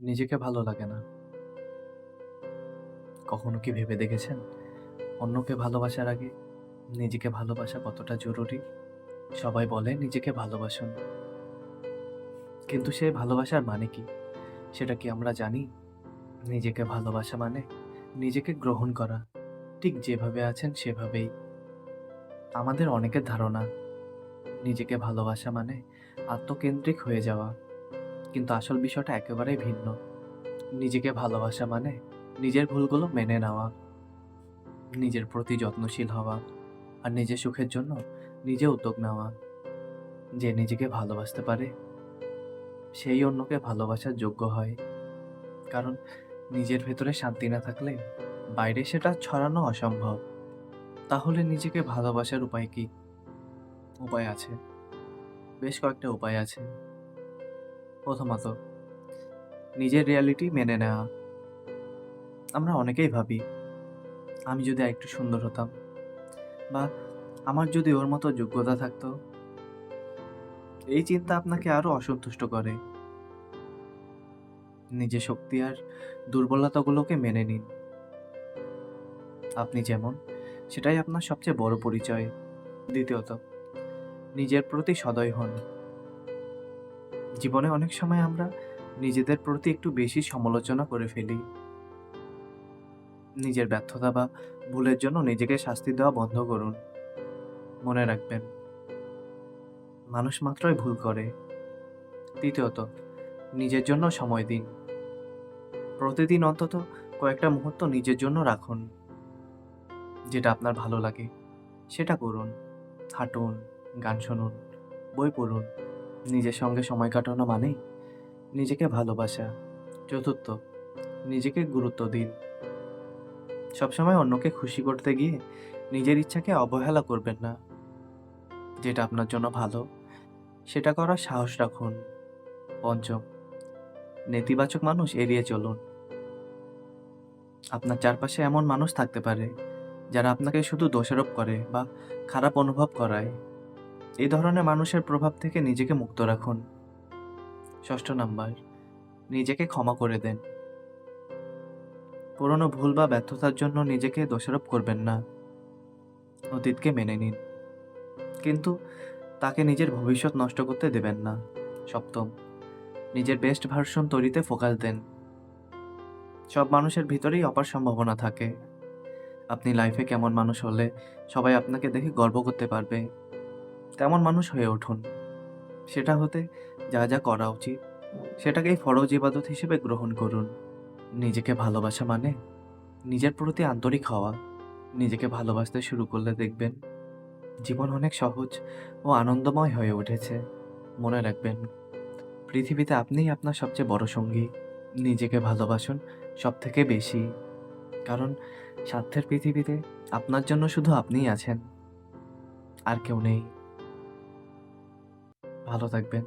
নিজেকে ভালো লাগে না। কখনো কি ভেবে দেখেছেন, অন্যকে ভালোবাসার আগে নিজেকে ভালোবাসা কতটা জরুরি? সবাই বলে নিজেকে ভালোবাসুন। কিন্তু সেই ভালোবাসার মানে কি? সেটা কি আমরা জানি? নিজেকে ভালোবাসা মানে নিজেকে গ্রহণ করা। ঠিক যেভাবে আছেন সেভাবেই। আমাদের অনেকের ধারণা, নিজেকে ভালোবাসা মানে আত্মকেন্দ্রিক হয়ে যাওয়া। কিন্তু আসল বিষয়টা একেবারেই ভিন্ন। নিজেকে ভালোবাসা মানে নিজের ভুলগুলো মেনে নেওয়া, নিজের প্রতি যত্নশীল হওয়া আর নিজের সুখের জন্য নিজে উদ্যোগ নেওয়া। যে নিজেকে ভালোবাসতে পারে, সেই অন্যকে ভালোবাসার যোগ্য হয়। কারণ নিজের ভেতরে শান্তি না থাকলে বাইরে সেটা ছড়ানো অসম্ভব। তাহলে নিজেকে ভালোবাসার উপায় কি? উপায় আছে। বেশ কয়েকটা উপায় আছে। প্রথমত, নিজের রিয়ালিটি মেনে নেওয়া। আমরা অনেকেই ভাবি, আমি যদি আরেকটু সুন্দর হতাম বা আমার যদি ওর মতো যোগ্যতা থাকতো। এই চিন্তা আপনাকে আরও অসন্তুষ্ট করে। নিজের শক্তি আর দুর্বলতাগুলোকে মেনে নিন। আপনি যেমন, সেটাই আপনার সবচেয়ে বড় পরিচয়। দ্বিতীয়ত, নিজের প্রতি সদয় হন। জীবনে অনেক সময় আমরা নিজেদের প্রতি একটু বেশি সমালোচনা করে ফেলি। নিজের ব্যর্থতা বা ভুলের জন্য নিজেকে শাস্তি দেওয়া বন্ধ করুন। মনে রাখবেন, মানুষ মাত্রই ভুল করে। তৃতীয়ত, নিজের জন্য সময় দিন। প্রতিদিন অন্তত কয়েকটা মুহূর্ত নিজের জন্য রাখুন। যেটা আপনার ভালো লাগে, সেটা করুন। হাঁটুন, গান শুনুন, বই পড়ুন। নিজের সঙ্গে সময় কাটানো মানে নিজেকে ভালোবাসা। চতুর্থ, নিজেকে গুরুত্ব দিন। সবসময় অন্যকে খুশি করতে গিয়ে নিজের ইচ্ছাকে অবহেলা করবেন না। যেটা আপনার জন্য ভালো, সেটা করার সাহস রাখুন। পঞ্চম, নেতিবাচক মানুষ এড়িয়ে চলুন। আপনার চারপাশে এমন মানুষ থাকতে পারে, যারা আপনাকে শুধু দোষারোপ করে বা খারাপ অনুভব করায়। এই ধরনের মানুষের প্রভাব থেকে নিজেকে মুক্ত রাখুন। ষষ্ঠ নাম্বার, নিজেকে ক্ষমা করে দেন। পুরনো ভুল বা ব্যর্থতার জন্য নিজেকে দোষারোপ করবেন না। অতীতকে মেনে নিন। কিন্তু তাকে নিজের ভবিষ্যৎ নষ্ট করতে দেবেন না। সপ্তম, নিজের বেস্ট ভার্সন তৈরিতে ফোকাস দেন। সব মানুষের ভিতরেই অপার সম্ভাবনা থাকে। আপনি লাইফে কেমন মানুষ হলে সবাই আপনাকে দেখে গর্ব করতে পারবে, তেমন মানুষ হয়ে উঠুন। সেটা হতে যা যা করা উচিত, সেটাকেই ফরজ ইবাদত হিসেবে গ্রহণ করুন। নিজেকে ভালোবাসা মানে নিজের প্রতি আন্তরিক হওয়া। নিজেকে ভালোবাসতে শুরু করলে দেখবেন, জীবন অনেক সহজ ও আনন্দময় হয়ে উঠেছে। মনে রাখবেন, পৃথিবীতে আপনিই আপনার সবচেয়ে বড় সঙ্গী। নিজেকে ভালোবাসুন সবথেকে বেশি। কারণ স্বার্থের পৃথিবীতে আপনার জন্য শুধু আপনিই আছেন। আর কেউ নেই। ভালো থাকবেন।